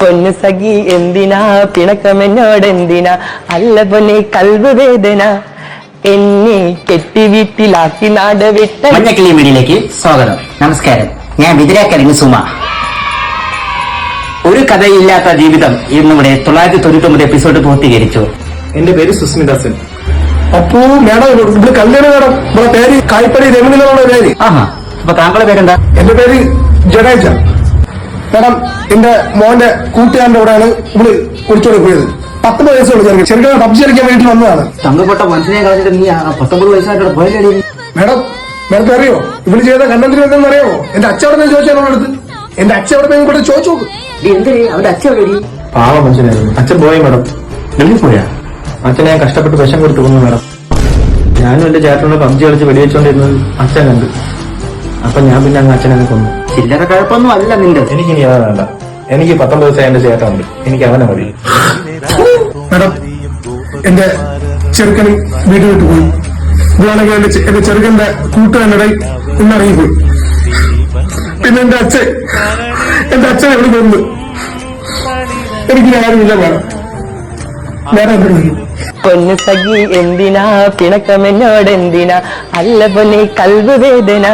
പൊന്നു സഖി എന്തിനാ? പിണക്കമെന്നോട് എന്തിനാ? അല്ല പൊന്നെ കൽവ് വേദന. എന്നെ കെട്ടി വീട്ടിലാക്കി നാട് വിട്ട മഞ്ഞക്കിളി മീഡിയയിലേക്ക് സ്വാഗതം. നമസ്കാരം. ഞാൻ വിതിരാക്കരങ്ങ് സുമ. ഒരു കഥയില്ലാത്ത ജീവിതം ഇന്നിവിടെ തൊള്ളായിരത്തി തൊണ്ണൂറ്റി ഒമ്പത് എപ്പിസോഡ് പൂർത്തീകരിച്ചു. എന്റെ പേര് സുസ്മിത സെൻ. അപ്പോ മേഡം ഇവിടെ കല്യാണം മേഡം. ഇവിടെ പേര് കായ്പടി പേര്. ആഹാ അപ്പൊ താങ്കളുടെ പേരെന്താ? എന്റെ പേര് ജഡേജ. മേഡം എന്റെ മോന്റെ കൂട്ടുകാരന്റെ കൂടെയാണ് ഇവിടെ കുടിച്ചോടെ പോയത് പത്തൊമ്പത് വയസ്സുള്ള ചെറുക്കൻ. ചെറുക്കൻ പബ്ജി കളിക്കാൻ വേണ്ടി വന്നതാണ്. തങ്കപ്പെട്ട മനുഷ്യനെ കളഞ്ഞിട്ട് നീ ആ പത്തൊമ്പത് വയസ്സായിട്ട് പോയല്ലേ മേഡം മേഡത്തെ അറിയോ? ഇവിടെ ചെയ്ത കണ്ടന്റിന് എന്തെന്ന് അറിയാമോ എന്റെ അച്ഛൻ അവിടെ ചോദിച്ചാൽ അടുത്ത്. എന്റെ അച്ഛൻ അവിടെ പോയി ഇവിടെ ചോദിച്ചു നോക്ക്. അവന്റെ അച്ഛൻ പാവ മനുഷ്യനായിരുന്നു അച്ഛൻ പോയി മേഡം. ഡൽഹി പോയാ? അച്ഛനെ ഞാൻ കഷ്ടപ്പെട്ട് വിഷം കൊടുത്തു കൊന്നു മേഡം. ഞാനും എന്റെ ചേട്ടനോട് പബ്ജി കളിച്ച് വെടിവെച്ചോണ്ടിരുന്നത് അച്ഛൻ കണ്ടു. അപ്പൊ ഞാൻ പിന്നെ അങ്ങ് അച്ഛനെ കൊന്നു. ചില്ലറ കുഴപ്പമൊന്നും അല്ല നിന്റെ. എനിക്കിനി അവനെ വേണ്ട. എനിക്ക് പത്തൊമ്പത് ദിവസം എന്റെ ചേട്ടനുണ്ട് എനിക്ക് അവനെ മതി. മാഡം എന്റെ ചെറുക്കണി വീട്ടിൽ വിട്ടു പോയി. ഇതാണെങ്കിൽ എന്റെ ചെ- എന്റെ ചെറുക്കന്റെ കൂട്ടുകാരുടെ ഇന്നിറങ്ങിപ്പോയി പിന്നെ എന്റെ അച്ഛൻ എന്റെ അച്ഛൻ എവിടെ കൊന്നു എനിക്ക് ആരുമില്ല മാഡം. വേറെ എവിടെ വരും പൊന്നു സഖി എന്തിനാ? അല്ല പൊന്നെ കൽവ് വേദന.